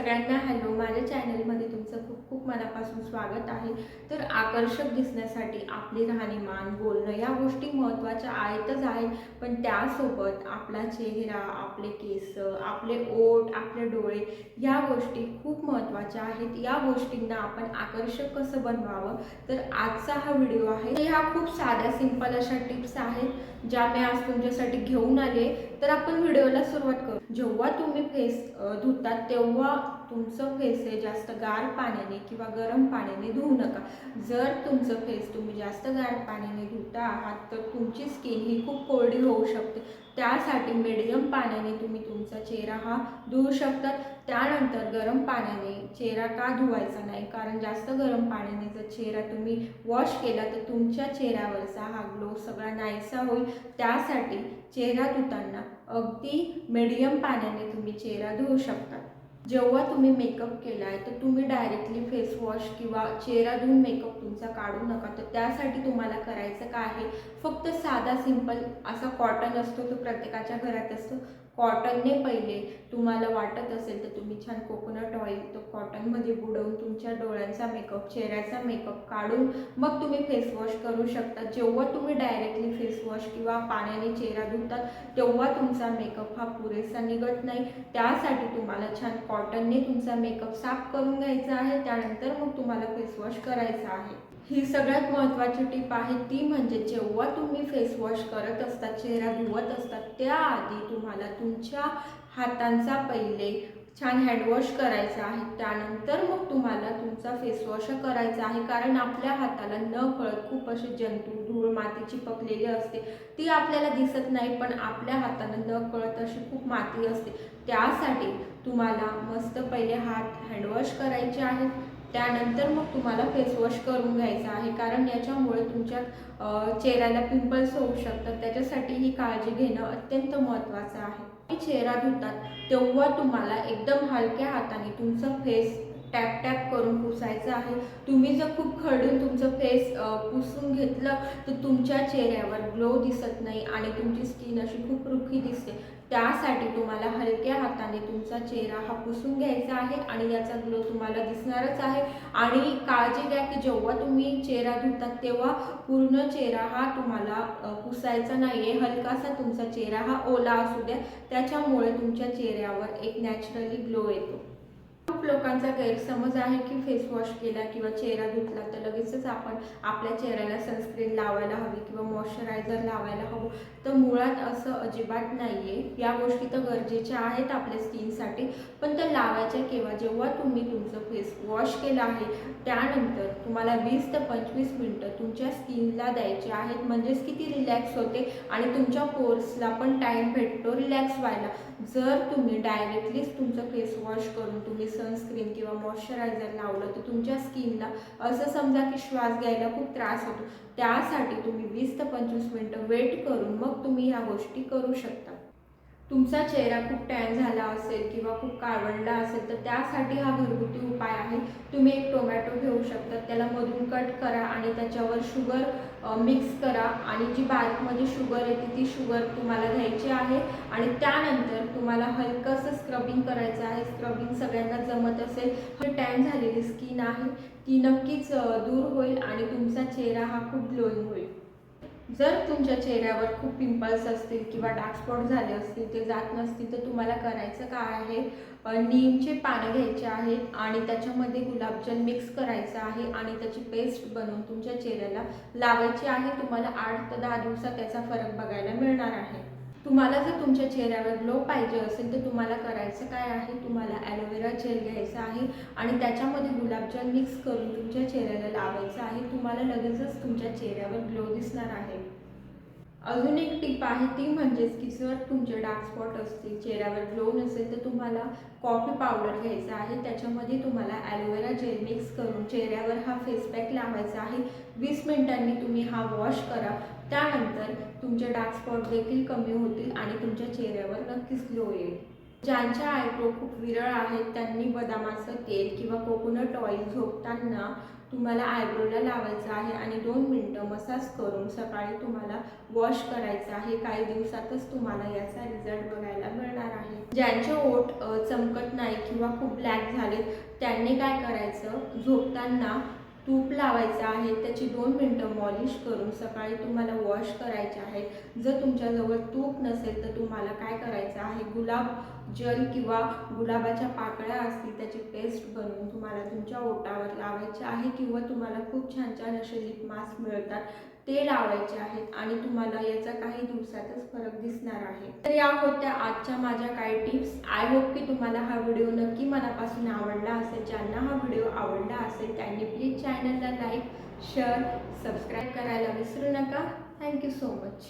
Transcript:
सगळ्यांना हॅलो. माझ्या चॅनलमध्ये तुमचं खूप खूप मनापासून स्वागत आहे. तर आकर्षक दिसण्यासाठी आपली राहणीमान बोलणं या गोष्टी महत्त्वाच्या आहेतच आहेत. पण त्यासोबत आपला चेहरा आपले केस आपले ओठ आपले डोळे या गोष्टी खूप महत्त्वाच्या आहेत. या गोष्टींना आपण आकर्षक कसं बनवावं? तर आजचा हा व्हिडिओ आहे. तर ह्या खूप साध्या सिंपल अशा टिप्स आहेत ज्या मी आज तुमच्यासाठी घेऊन आले. तर आपण व्हिडिओला सुरुवात करू. जेव्हा तुम्ही फेस धुतात तेव्हा तुमचं फेस हे जास्त गार पाण्याने किंवा गरम पाण्याने धुवू नका. जर तुमचं फेस तुम्ही जास्त गार पाण्याने धुता आहात तर तुमची स्किन ही खूप कोरडी होऊ शकते. त्यासाठी मिडियम पाण्याने तुम्ही तुमचा चेहरा हा धुवू शकतात त्यानंतर गरम पाण्याने चेहरा का धुवायचा नाही? कारण जास्त गरम पाण्याने जर चेहरा तुम्ही वॉश केला तर तुमच्या चेहऱ्यावरचा हा ग्लो सगळा नाहीसा होईल. त्यासाठी चेहरा धुताना अगदी मिडियम पाण्याने तुम्ही चेहरा धुवू शकतात जेव्हा तुम्ही मेकअप केला आहे तर तुम्ही डायरेक्टली फेस वॉश किंवा चेहरा धुवून मेकअप तुमचा काढू नका. तर त्यासाठी तुम्हाला करायचं काय आहे? फक्त साधा सिंपल असा कॉटन असतो तो प्रत्येकाच्या घरात असतो. कॉटनने पहिले. तुम्हाला वाटत असेल तर तुम्ही छान कोकोनट ऑइल तो कॉटनमध्ये बुडवून तुमच्या डोळ्यांचा मेकअप चेहऱ्याचा मेकअप काढून मग तुम्ही फेसवॉश करू शकता. जेव्हा तुम्ही डायरेक्टली फेसवॉश किंवा पाण्याने चेहरा धुतात तेव्हा तुमचा मेकअप हा पुरेसा निघत नाही. त्यासाठी तुम्हाला छान कॉटनने तुमचा मेकअप साफ करून घ्यायचा आहे. त्यानंतर मग तुम्हाला फेसवॉश करायचा आहे. ही सगळ्यात महत्त्वाची टीप आहे. ती म्हणजे जेव्हा तुम्ही फेस वॉश करत असता चेहरा धुवत असतात त्याआधी तुम्हाला तुमच्या हातांचा पहिले छान हँडवॉश करायचा आहे. त्यानंतर मग तुम्हाला तुमचा फेस वॉश करायचा आहे. कारण आपल्या हाताला न कळत खूप असे जंतू धूळ माती चिपकलेली असते. ती आपल्याला दिसत नाही पण आपल्या हाताला न कळत अशी खूप माती असते. त्यासाठी तुम्हाला मस्त पहिले हात हँडवॉश करायचे आहेत. त्यानंतर मग तुम्हाला फेस वॉश करून घ्यायचा आहे. कारण याच्यामुळे तुमच्या चेहऱ्याला पिंपल्स होऊ शकतात. त्याच्यासाठी ही काळजी घेणं अत्यंत महत्त्वाचं आहे. तुम्ही चेहरा धुतात तेव्हा तुम्हाला एकदम हलक्या हाताने तुमचं फेस टॅप टॅप करून पुसायचं आहे. तुम्ही जर खूप खडून तुमचं फेस पुसून घेतलं तर तुमच्या चेहऱ्यावर ग्लो दिसत नाही आणि तुमची स्किन अशी खूप रुखी दिसते. त्यासाठी तुम्हाला हलक्या हाताने तुमचा चेहरा हा पुसून घ्यायचा आहे आणि याचा ग्लो तुम्हाला दिसणारच आहे. आणि काळजी घ्या की जेव्हा तुम्ही चेहरा धुतात तेव्हा पूर्ण चेहरा हा तुम्हाला पुसायचा नाही आहे हलकासा तुमचा चेहरा हा ओला असू द्या. त्याच्यामुळे तुमच्या चेहऱ्यावर एक नॅचरली ग्लो येतो. खूप लोकांचा गैरसमज आहे की फेस वॉश केला किंवा चेहरा धुतला तर लगेचच आपण आपल्या चेहऱ्याला सनस्क्रीन लावायला हवी किंवा मॉइश्चरायझर लावायला हवं. तर मुळात असं अजिबात नाही आहे या गोष्टी तर गरजेच्या आहेत आपल्या स्किनसाठी. पण त्या लावायच्या केव्हा? जेव्हा तुम्ही तुमचं फेस वॉश केलं आहे त्यानंतर तुम्हाला वीस ते पंचवीस मिनटं तुमच्या स्किनला द्यायचे आहेत. म्हणजेच किती रिलॅक्स होते आणि तुमच्या पोर्सला पण टाईम भेटतो रिलॅक्स व्हायला. जर तुम्ही डायरेक्टलीच तुमचं फेस वॉश करून तुम्ही सनस्क्रीन किंवा मॉइश्चरायझर लावलं तर तुमच्या स्किनला असं समजा की श्वास घ्यायला खूप त्रास होतो. त्यासाठी तुम्ही वीस ते पंचवीस मिनटं वेट करून मग तुम्ही ह्या गोष्टी करू शकता. तुमचा चेहरा खूप टॅन झाला असेल किंवा खूप काळवंडला असेल तर त्यासाठी हा घरगुती उपाय आहे. तुम्ही एक टोमॅटो घेऊ शकता त्याला मधून कट करा आणि त्याच्यावर शुगर मिक्स करा आणि जी बारीकमध्ये शुगर येते ती शुगर तुम्हाला घ्यायची आहे. आणि त्यानंतर तुम्हाला हलकंसं स्क्रबिंग करायचं आहे. स्क्रबिंग सगळ्यांना जमत असेल ही टॅन झालेली स्किन आहे. ती नक्कीच दूर होईल आणि तुमचा चेहरा हा खूप ग्लोईंग होईल. जर तुमच्या चेहऱ्यावर खूप पिंपल्स असतील किंवा डार्क स्पॉट झाले असतील ते जात नसतील तर तुम्हाला करायचं काय आहे? नीमचे पानं घ्यायचे आहेत आणि त्याच्यामध्ये गुलाबजल मिक्स करायचं आहे आणि त्याची पेस्ट बनवून तुमच्या चेहऱ्याला लावायची आहे. तुम्हाला आठ ते दहा दिवसात त्याचा फरक बघायला मिळणार आहे. तुम्हाला जर तुमच्या चेहऱ्यावर ग्लो पाहिजे असेल तर तुम्हाला करायचं काय आहे? तुम्हाला ॲलोवेरा जेल घ्यायचं आहे आणि त्याच्यामध्ये गुलाबजल मिक्स करून तुमच्या चेहऱ्याला लावायचं आहे. तुम्हाला लगेचच तुमच्या चेहऱ्यावर ग्लो दिसणार आहे. अजून एक टिप आहे ती म्हणजेच की जर तुमचे डार्क स्पॉट असतील चेहऱ्यावर ग्लो नसेल तर तुम्हाला कॉफी पावडर घ्यायचा आहे. त्याच्यामध्ये तुम्हाला ॲलोवेरा जेल मिक्स करून चेहऱ्यावर हा फेस पॅक लावायचा आहे. वीस मिनिटांनी तुम्ही हा वॉश करा. त्यानंतर तुमचे डार्क स्पॉट देखील कमी होतील आणि तुमच्या चेहऱ्यावर नक्कीच ग्लो येईल. ज्यांच्या आयब्रो खूप विरळ आहेत त्यांनी बदामाचं तेल किंवा कोकोनट ऑइल झोपताना तुम्हाला आयब्रोला लावायचं आहे आणि दोन मिनटं मसाज करून सकाळी तुम्हाला वॉश करायचं आहे. काही दिवसातच तुम्हाला याचा रिझल्ट बघायला मिळणार आहे. ज्यांचे ओठ चमकत नाही किंवा खूप ब्लॅक झालेत त्यांनी काय करायचं? झोपताना तूप लावायचं आहे त्याची दोन मिनटं मॉलिश करून सकाळी तुम्हाला वॉश करायचे आहे. जर तुमच्याजवळ तूप नसेल तर तुम्हाला काय करायचं आहे? गुलाब जल किंवा गुलाबाच्या पाकळ्या असतील त्याची पेस्ट बनवून तुम्हाला तुमच्या ओटावर लावायचे आहे किंवा तुम्हाला खूप छान छान असे लिप मास्क मिळतात. ते लावायचे आहेत आणि तुम्हाला याचा काही दिवसातच फरक दिसणार आहे. तर या होत्या आजच्या माझ्या काही टिप्स. आय होप की तुम्हाला हा व्हिडिओ नक्की मनापासून आवडला असेल. ज्यांना हा व्हिडिओ आवडला असेल त्यांनी प्लीज चॅनलला लाईक शेअर सबस्क्राईब करायला विसरू नका. Thank you so much